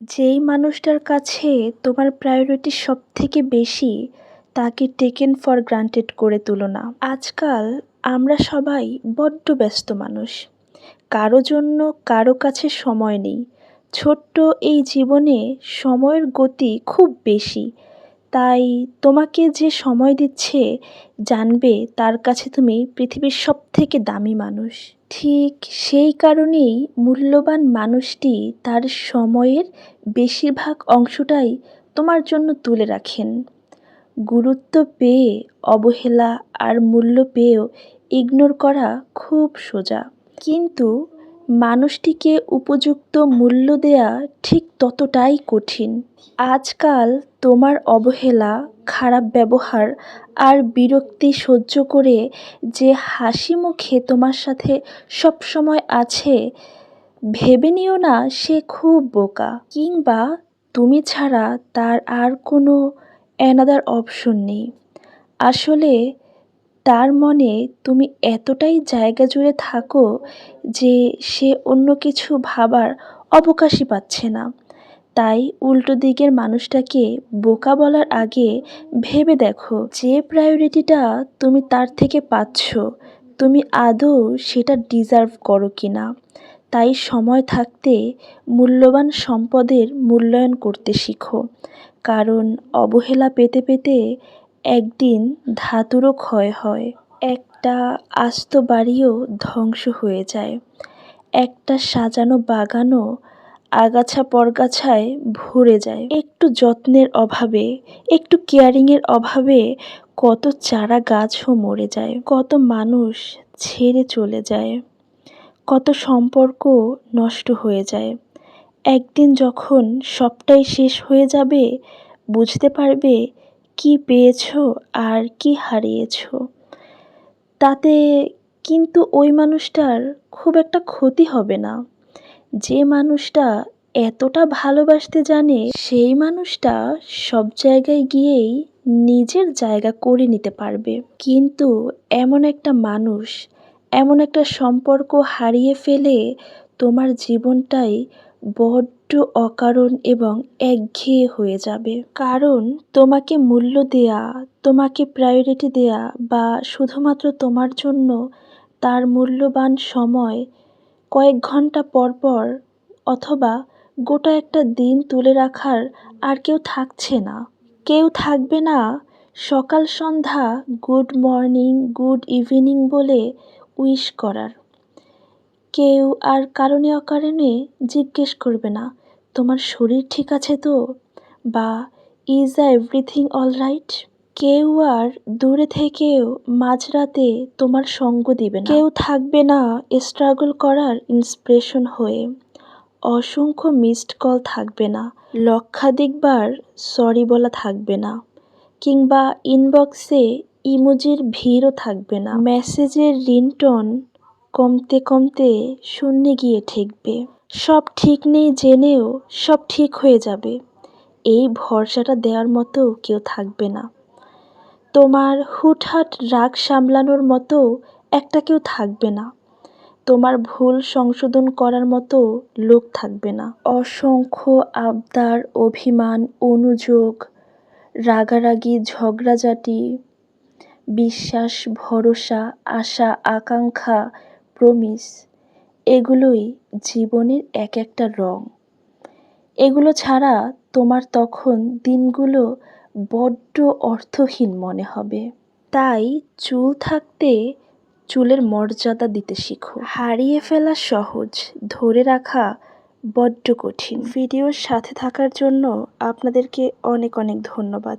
যেই মানুষটার কাছে তোমার প্রায়োরিটি সব থেকে বেশি, তাকে টেকেন ফর গ্রান্টেড করে তুলো না। আজকাল আমরা সবাই বড্ড ব্যস্ত মানুষ। কারও জন্য কারও কাছে সময় নেই। ছোট্ট এই জীবনে সময়ের গতি খুব বেশি। তাই তোমাকে যে সময় দিচ্ছে জানবে তার কাছে তুমি পৃথিবীর সব থেকে দামি মানুষ। ঠিক সেই কারণেই মূল্যবান মানুষটি তার সময়ের বেশিরভাগ অংশটাই তোমার জন্য তুলে রাখেন। গুরুত্ব পেয়ে, অবহেলা আর মূল্য পেয়েও ইগনোর করা খুব সোজা। কিন্তু মানুষটিকে উপযুক্ত মূল্য দেয়া ঠিক ততটাই কঠিন। আজকাল তোমার অবহেলা, খারাপ ব্যবহার আর বিরক্তি সহ্য করে যে হাসি মুখে তোমার সাথে সব সময় আছে, ভেবে নিও না সে খুব বোকা। কিংবা তুমি ছাড়া তার আর কোনো অ্যানাদার অপশন নেই। আসলে তার মনে তুমি এতটাই জায়গা জুড়ে থাকো যে সে অন্য কিছু ভাবার অবকাশই পাচ্ছে না। তাই উল্টো দিকের মানুষটাকে বোকা বলার আগে ভেবে দেখো যে প্রায়োরিটিটা তুমি তার থেকে পাচ্ছ, তুমি আদৌ সেটা ডিজার্ভ করো কি না তাই সময় থাকতে মূল্যবান সম্পদের মূল্যায়ন করতে শিখো। কারণ অবহেলা পেতে পেতে একদিন ধাতুরও ক্ষয় হয়। একটা আস্ত বাড়িও ধ্বংস হয়ে যায়। একটা সাজানো বাগানও আগাছা পরগাছায় ভরে যায়। একটু যত্নের অভাবে, একটু কেয়ারিংয়ের অভাবে কত চারা গাছও মরে যায়। কত মানুষ ছেড়ে চলে যায়। কত সম্পর্ক নষ্ট হয়ে যায়। একদিন যখন সবটাই শেষ হয়ে যাবে, বুঝতে পারবে কি পেয়েছ আর কি হারিয়েছো? তাতে কিন্তু ওই মানুষটার খুব একটা ক্ষতি হবে না। যে মানুষটা এতটা ভালোবাসতে জানে, সেই মানুষটা সব জায়গায় গিয়েই নিজের জায়গা করে নিতে পারবে। কিন্তু এমন একটা মানুষ, এমন একটা সম্পর্ক হারিয়ে ফেলে তোমার জীবনটাই বড্ড অকারণ এবং একঘেয়ে হয়ে যাবে। কারণ তোমাকে মূল্য দেয়া, তোমাকে প্রায়োরিটি দেয়া বা শুধুমাত্র তোমার জন্য তার মূল্যবান সময় কয়েক ঘণ্টা পর পর অথবা গোটা একটা দিন তুলে রাখার আর কেউ থাকছে না। কেউ থাকবে না। সকাল সন্ধ্যা গুড মর্নিং গুড ইভিনিং বলে উইশ করার। কেউ আর কারণে অকারণে জিজ্ঞেস করবে না। তোমার শরীর ঠিক আছে তো? বা is uh everything all right কেউ আর দূরে থেকেও মাঝরাতে তোমার সঙ্গ দিবে না। কেউ থাকবে না স্ট্রাগল করার ইন্সপিরেশন হয়ে। অসংখ্য মিসড কল থাকবে না। লক্ষাধিকবার সরি বলা থাকবে না। কিংবা ইনবক্সে ইমোজির ভিড়ও থাকবে না। মেসেজের রিংটোন কমতে কমতে শূন্যে গিয়ে ঠেকবে। সব ঠিক নেই জেনেও সব ঠিক হয়ে যাবে। এই ভরসাটা দেওয়ার মতো কেউ থাকবে না। তোমার হুটহাট রাগ সামলানোর মতো একটা কেউ থাকবে না। তোমার ভুল সংশোধন করার মতো লোক থাকবে না। অসংখ্য আবদার, অভিমান, অনুযোগ, রাগারাগি, ঝগড়াঝাটি, বিশ্বাস, ভরসা, আশা, আকাঙ্ক্ষা প্রমিস। এগুলোই জীবনের এক একটা রং। এগুলো ছাড়া তোমার তখন দিনগুলো বড্ড অর্থহীন মনে হবে। তাই চুল থাকতে চুলের মর্যাদা দিতে শিখো। হারিয়ে ফেলা সহজ, ধরে রাখা বড্ড কঠিন। ভিডিওর সাথে থাকার জন্য আপনাদেরকে অনেক অনেক ধন্যবাদ।